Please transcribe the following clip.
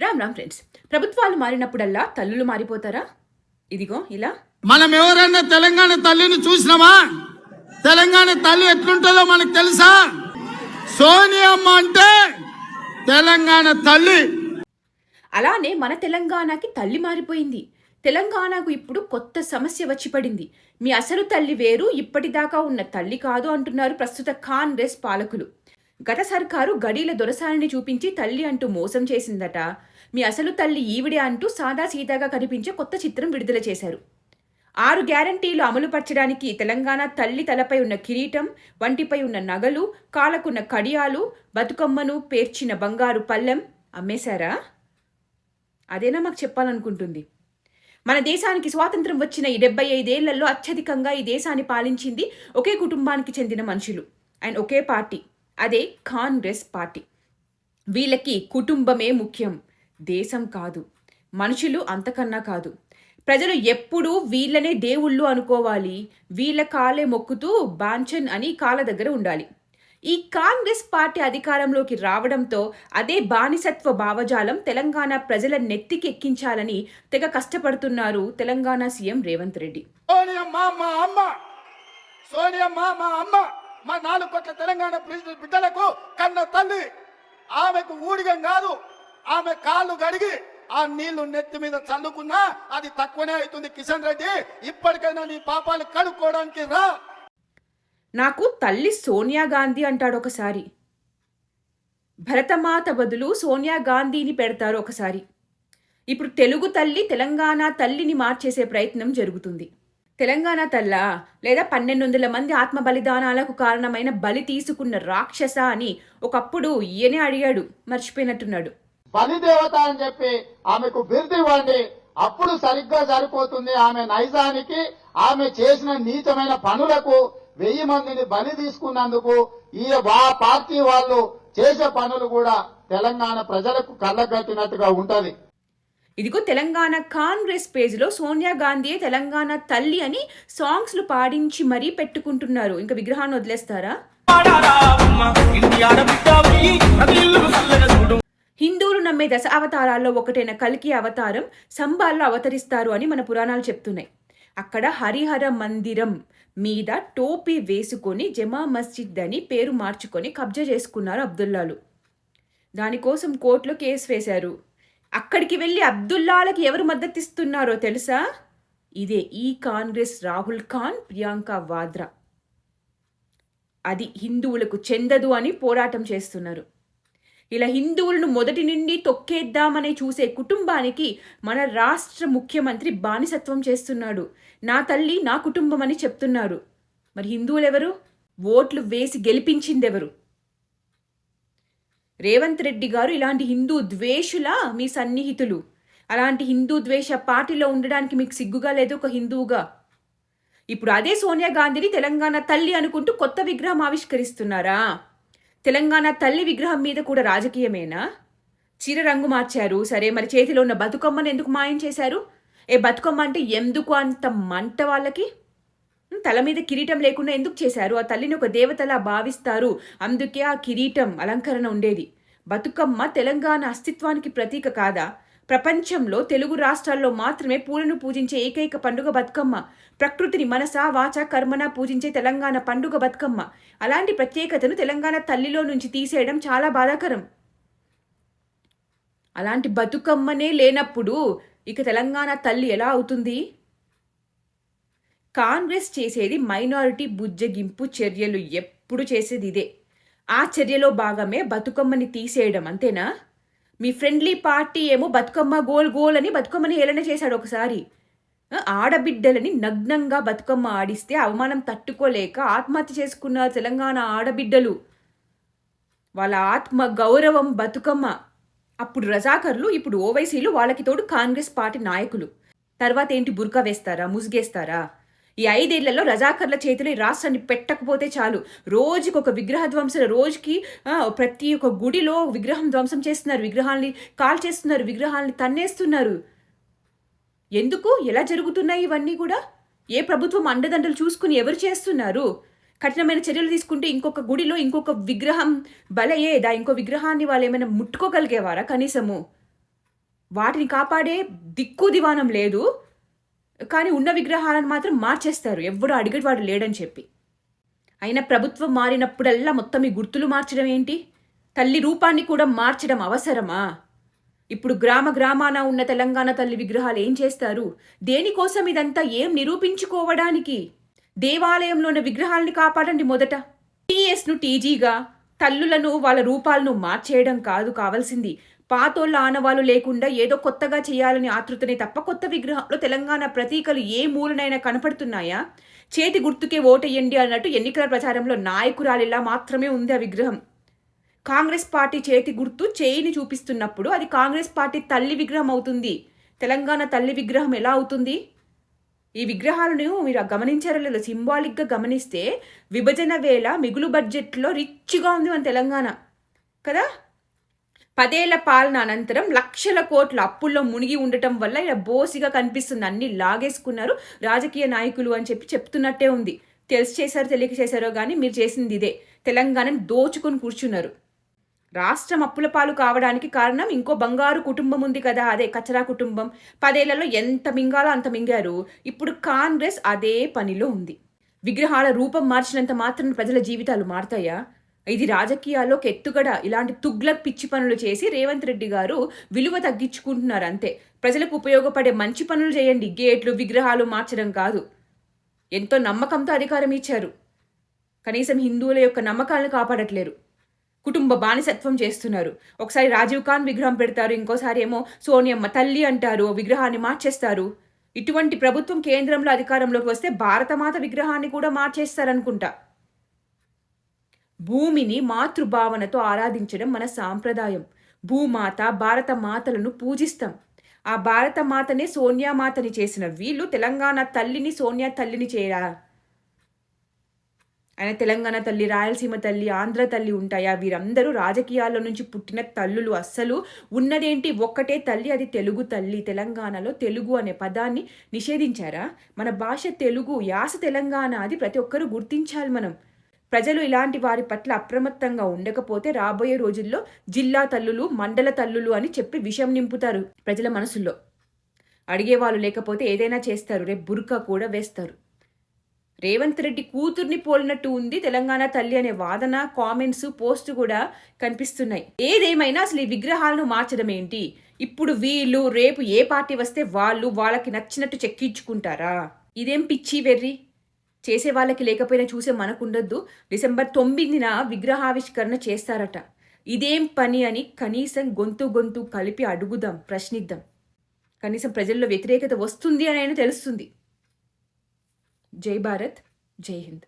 Ram Ram friends ప్రభుత్వాలు మారినప్పుడల్లా తల్లులు మారిపోతారా? ఇదిగో ఇలా. మనం ఎవరైనా తెలంగాణ తల్లిని చూసినామా? తెలంగాణ తల్లి ఎట్లుంటుందో మనకు తెలుసా? సోనియమ్మ అంటే తెలంగాణ తల్లి. అలానే మన తెలంగాణకి తల్లి మారిపోయింది. తెలంగాణకు ఇప్పుడు కొత్త సమస్య వచ్చి పడింది. మీ అసలు తల్లి వేరు ఇప్పటిదాకా ఉన్న తల్లి కాదు అంటున్నారు ప్రస్తుత కాంగ్రెస్ పాలకులు. గత సర్కారు గడీల దొరసాలని చూపించి తల్లి అంటూ మోసం చేసిందట. మీ అసలు తల్లి ఈవిడే అంటూ సాదా సీదాగా కనిపించే కొత్త చిత్రం విడుదల చేశారు. ఆరు గ్యారంటీలు అమలుపరచడానికి తెలంగాణ తల్లి తలపై ఉన్న కిరీటం వంటిపై ఉన్న నగలు కాలకున్న కడియాలు బతుకమ్మను పేర్చిన బంగారు పల్లెం అమ్మేశారా? అదేనా మాకు చెప్పాలనుకుంటుంది. మన దేశానికి స్వాతంత్రం వచ్చిన ఈ డెబ్బై ఐదేళ్ళలో అత్యధికంగా ఈ దేశాన్ని పాలించింది ఒకే కుటుంబానికి చెందిన మనుషులు. అండ్ ఒకే పార్టీ. అదే కాంగ్రెస్ పార్టీ. వీళ్ళకి కుటుంబమే ముఖ్యం. దేశం కాదు. మనుషులు అంతకన్నా కాదు. ప్రజలు ఎప్పుడూ వీళ్ళనే దేవుళ్ళు అనుకోవాలి. వీళ్ళ కాలే మొక్కుతూ బాంచన్ అని కాళ్ళ దగ్గర ఉండాలి. ఈ కాంగ్రెస్ పార్టీ అధికారంలోకి రావడంతో అదే బానిసత్వ భావజాలం తెలంగాణ ప్రజల నెత్తికెక్కించాలని తెగ కష్టపడుతున్నారు తెలంగాణ సీఎం రేవంత్ రెడ్డి. సోనియా మా అమ్మ! సోనియా మా అమ్మ! మా నాలుగు కోట్ల తెలంగాణ ప్రజల బిడ్డలకు కన్న తల్లి ఆమెకు ఊడిగం కాదు. ఆమె కాళ్ళు గడిగి ఆ నీళ్ళు నెత్తి మీద చల్లుకున్నా అది తక్కువనే అవుతుంది కిషన్ రెడ్డి. ఇప్పటికైనా నీ పాపాలు కడుక్కోవడానికి రా. నాకు తల్లి సోనియా గాంధీ అంటాడు ఒకసారి. భరతమాత బదులు సోనియా గాంధీని పెడతారు ఒకసారి. ఇప్పుడు తెలుగు తల్లి తెలంగాణ తల్లిని మార్చేసే ప్రయత్నం జరుగుతుంది. తెలంగాణ తల్ల లేదా పన్నెండు వందల మంది ఆత్మ బలిదానాలకు కారణమైన బలి తీసుకున్న రాక్షస అని ఒకప్పుడు ఈయనే అడిగాడు మర్చిపోయినట్టున్నాడు. బలిదేవత అని చెప్పి ఆమెకు బిరుదు ఇవ్వండి. అప్పుడు సరిగ్గా సరిపోతుంది ఆమె నైజానికి ఆమె చేసిన నీచమైన పనులకు వెయ్యి మందిని బలి తీసుకున్నందుకు ఈ వా పార్టీ వాళ్ళు చేసే పనులు కూడా తెలంగాణ ప్రజలకు కళ్ళగట్టినట్టుగా ఉంటది. ఇదిగో తెలంగాణ కాంగ్రెస్ పేజ్లో సోనియా గాంధీ తెలంగాణ తల్లి అని సాంగ్స్లు పాడించి మరీ పెట్టుకుంటున్నారు. ఇంకా విగ్రహాన్ని వదిలేస్తారా? హిందువులు నమ్మే దశ అవతారాల్లో ఒకటైన కల్కి అవతారం సంబాల్లో అవతరిస్తారు అని మన పురాణాలు చెప్తున్నాయి. అక్కడ హరిహర మందిరం మీద టోపీ వేసుకొని జమా మస్జిద్ అని పేరు మార్చుకొని కబ్జా చేసుకున్నారు అబ్దుల్లాలు. దానికోసం కోర్టులో కేసు వేశారు. అక్కడికి వెళ్ళి అబ్దుల్లాలకి ఎవరు మద్దతిస్తున్నారో తెలుసా? ఇదే ఈ కాంగ్రెస్ రాహుల్ ఖాన్ ప్రియాంక వాద్రా. అది హిందువులకు చెందదు అని పోరాటం చేస్తున్నారు. ఇలా హిందువులను మొదటి నుండి తొక్కేద్దామని చూసే కుటుంబానికి మన రాష్ట్ర ముఖ్యమంత్రి బానిసత్వం చేస్తున్నాడు. నా తల్లి నా కుటుంబం అని చెప్తున్నారు. మరి హిందువులెవరు? ఓట్లు వేసి గెలిపించిందెవరు? రేవంత్ రెడ్డి గారు ఇలాంటి హిందూ ద్వేషుల మీ సన్నిహితులు. అలాంటి హిందూ ద్వేష పార్టీలో ఉండడానికి మీకు సిగ్గుగా లేదు ఒక హిందువుగా ఇప్పుడు అదే సోనియా గాంధీని తెలంగాణ తల్లి అనుకుంటూ కొత్త విగ్రహం ఆవిష్కరిస్తున్నారా? తెలంగాణ తల్లి విగ్రహం మీద కూడా రాజకీయమేనా? చీర రంగు మార్చారు. సరే మరి చేతిలో ఉన్న బతుకమ్మను ఎందుకు మాయం చేశారు? ఏ బతుకమ్మ అంటే ఎందుకు అంత మంట వాళ్ళకి? తల మీద కిరీటం లేకుండా ఎందుకు చేశారు? ఆ తల్లిని ఒక దేవతలా భావిస్తారు. అందుకే ఆ కిరీటం అలంకరణ ఉండేది. బతుకమ్మ తెలంగాణ అస్తిత్వానికి ప్రతీక కాదా? ప్రపంచంలో తెలుగు రాష్ట్రాల్లో మాత్రమే పూలను పూజించే ఏకైక పండుగ బతుకమ్మ. ప్రకృతిని మనస వాచ కర్మన పూజించే తెలంగాణ పండుగ బతుకమ్మ. అలాంటి ప్రత్యేకతను తెలంగాణ తల్లిలో నుంచి తీసేయడం చాలా బాధాకరం. అలాంటి బతుకమ్మనే లేనప్పుడు ఇక తెలంగాణ తల్లి ఎలా అవుతుంది? కాంగ్రెస్ చేసేది మైనారిటీ బుజ్జగింపు చర్యలు ఎప్పుడు చేసేది ఇదే. ఆ చర్యలో భాగమే బతుకమ్మని తీసేయడం అంతేనా? మీ ఫ్రెండ్లీ పార్టీ ఏమో బతుకమ్మ గోల్ గోల్ అని బతుకమ్మని హేళన చేశాడు ఒకసారి. ఆడబిడ్డలని నగ్నంగా బతుకమ్మ ఆడిస్తే అవమానం తట్టుకోలేక ఆత్మహత్య చేసుకున్న తెలంగాణ ఆడబిడ్డలు. వాళ్ళ ఆత్మ గౌరవం బతుకమ్మ. అప్పుడు రజాకర్లు ఇప్పుడు ఓవైసీలు వాళ్ళకి తోడు కాంగ్రెస్ పార్టీ నాయకులు. తర్వాత ఏంటి బుర్కా వేస్తారా ముసుగేస్తారా? ఈ ఐదేళ్ళలో రజాకర్ల చేతిలో ఈ రాష్ట్రాన్ని పెట్టకపోతే చాలు. రోజుకి ఒక విగ్రహ ధ్వంసం రోజుకి ప్రతి ఒక్క గుడిలో విగ్రహం ధ్వంసం చేస్తున్నారు. విగ్రహాల్ని కాల్ చేస్తున్నారు. విగ్రహాల్ని తన్నేస్తున్నారు. ఎందుకు? ఎలా జరుగుతున్నాయి ఇవన్నీ కూడా? ఏ ప్రభుత్వం అండదండలు చూసుకుని ఎవరు చేస్తున్నారు? కఠినమైన చర్యలు తీసుకుంటే ఇంకొక గుడిలో ఇంకొక విగ్రహం బలయేదా ఇంకో విగ్రహాన్ని వాళ్ళు ఏమైనా ముట్టుకోగలిగేవారా కనీసము? వాటిని కాపాడే దిక్కు దివానం లేదు. కానీ ఉన్న విగ్రహాలను మాత్రం మార్చేస్తారు. ఎవడు అడిగేవాడు లేడని చెప్పి. అయినా ప్రభుత్వం మారినప్పుడల్లా మొత్తం ఈ గుర్తులు మార్చడం ఏంటి? తల్లి రూపాన్ని కూడా మార్చడం అవసరమా? ఇప్పుడు గ్రామ గ్రామాన ఉన్న తెలంగాణ తల్లి విగ్రహాలు ఏం చేస్తారు? దేనికోసం ఇదంతా ఏం నిరూపించుకోవడానికి? దేవాలయంలోని విగ్రహాలని కాపాడండి మొదట. టీఎస్ను టీజీగా తల్లులను వాళ్ళ రూపాలను మార్చేయడం కాదు కావాల్సింది. పాతోళ్ళ ఆనవాళ్ళు లేకుండా ఏదో కొత్తగా చేయాలని ఆతృతనే తప్ప కొత్త విగ్రహంలో తెలంగాణ ప్రతీకలు ఏ మూలనైనా కనపడుతున్నాయా? చేతి గుర్తుకే ఓటేయండి అన్నట్టు ఎన్నికల ప్రచారంలో నాయకురాలిలా మాత్రమే ఉంది ఆ విగ్రహం. కాంగ్రెస్ పార్టీ చేతి గుర్తు చేయిని చూపిస్తున్నప్పుడు అది కాంగ్రెస్ పార్టీ తల్లి విగ్రహం అవుతుంది. తెలంగాణ తల్లి విగ్రహం ఎలా అవుతుంది? ఈ విగ్రహాలను మీరు గమనించారో లేదో సింబాలిక్గా గమనిస్తే విభజన వేళ మిగులు బడ్జెట్లో రిచ్గా ఉంది మన తెలంగాణ. కదా? పదేళ్ళ పాలన అనంతరం లక్షల కోట్ల అప్పుల్లో మునిగి ఉండటం వల్ల ఇలా బోసిగా కనిపిస్తుంది అన్ని లాగేసుకున్నారు రాజకీయ నాయకులు అని చెప్పి చెప్తున్నట్టే ఉంది. తెలిసి చేశారో తెలియక చేశారో కానీ మీరు చేసింది ఇదే. తెలంగాణను దోచుకొని కూర్చున్నారు. రాష్ట్రం అప్పుల పాలు కావడానికి కారణం ఇంకో బంగారు కుటుంబం ఉంది కదా అదే కచరా కుటుంబం. పదేళ్ళలో ఎంత మింగాలో అంత మింగారు. ఇప్పుడు కాంగ్రెస్ అదే పనిలో ఉంది. విగ్రహాల రూపం మార్చినంత మాత్రం ప్రజల జీవితాలు మారతాయా? ఇది రాజకీయాల్లో ఒక ఎత్తుగడ ఇలాంటి తుగ్లక్ పిచ్చి పనులు చేసి రేవంత్ రెడ్డి గారు విలువ తగ్గించుకుంటున్నారు అంతే. ప్రజలకు ఉపయోగపడే మంచి పనులు చేయండి గేట్లు విగ్రహాలు మార్చడం కాదు. ఎంతో నమ్మకంతో అధికారం ఇచ్చారు. కనీసం హిందువుల యొక్క నమ్మకాలను కాపాడట్లేరు. కుటుంబ బానిసత్వం చేస్తున్నారు. ఒకసారి రాజీవ్ ఖాన్ విగ్రహం పెడతారు ఇంకోసారి ఏమో సోనియమ్మ తల్లి అంటారు విగ్రహాన్ని మార్చేస్తారు. ఇటువంటి ప్రభుత్వం కేంద్రంలో అధికారంలోకి వస్తే భారతమాత విగ్రహాన్ని కూడా మార్చేస్తారనుకుంటా. భూమిని మాతృభావనతో ఆరాధించడం మన సాంప్రదాయం. భూమాత భారత మాతలను పూజిస్తాం. ఆ భారత మాతనే సోనియా మాతని చేసిన వీళ్ళు తెలంగాణ తల్లిని సోనియా తల్లిని చేయరా? ఆయన తెలంగాణ తల్లి రాయలసీమ తల్లి ఆంధ్ర తల్లి ఉంటాయా? వీరందరూ రాజకీయాల్లో నుంచి పుట్టిన తల్లులు అస్సలు. ఉన్నదేంటి? ఒక్కటే తల్లి అది తెలుగు తల్లి. తెలంగాణలో తెలుగు అనే పదాన్ని నిషేధించారా? మన భాష తెలుగు యాస తెలంగాణ అది ప్రతి ఒక్కరూ గుర్తించాలి మనం. ప్రజలు ఇలాంటి వారి పట్ల అప్రమత్తంగా ఉండకపోతే రాబోయే రోజుల్లో జిల్లా తల్లులు మండల తల్లులు అని చెప్పి విషం నింపుతారు ప్రజల మనసుల్లో. అడిగేవాళ్ళు లేకపోతే ఏదైనా చేస్తారు. రేపు బుర్కా కూడా వేస్తారు. రేవంత్ రెడ్డి కూతుర్ని పోలినట్టు ఉంది తెలంగాణ తల్లి అనే వాదన కామెంట్స్ పోస్ట్ కూడా కనిపిస్తున్నాయి. ఏదేమైనా అసలు ఈ విగ్రహాలను మార్చడం ఏంటి? ఇప్పుడు వీళ్ళు రేపు ఏ పార్టీ వస్తే వాళ్ళు వాళ్ళకి నచ్చినట్టు చెక్కించుకుంటారా? ఇదేం పిచ్చి వెర్రి? చేసే వాళ్ళకి లేకపోయినా చూసే మనకుండొద్దు. డిసెంబర్ తొమ్మిదిన విగ్రహావిష్కరణ చేస్తారట. ఇదేం పని అని కనీసం గొంతు గొంతు కలిపి అడుగుదాం ప్రశ్నిద్దాం. కనీసం ప్రజల్లో వ్యతిరేకత వస్తుంది అని అయినా తెలుస్తుంది. జై భారత్ జై హింద్.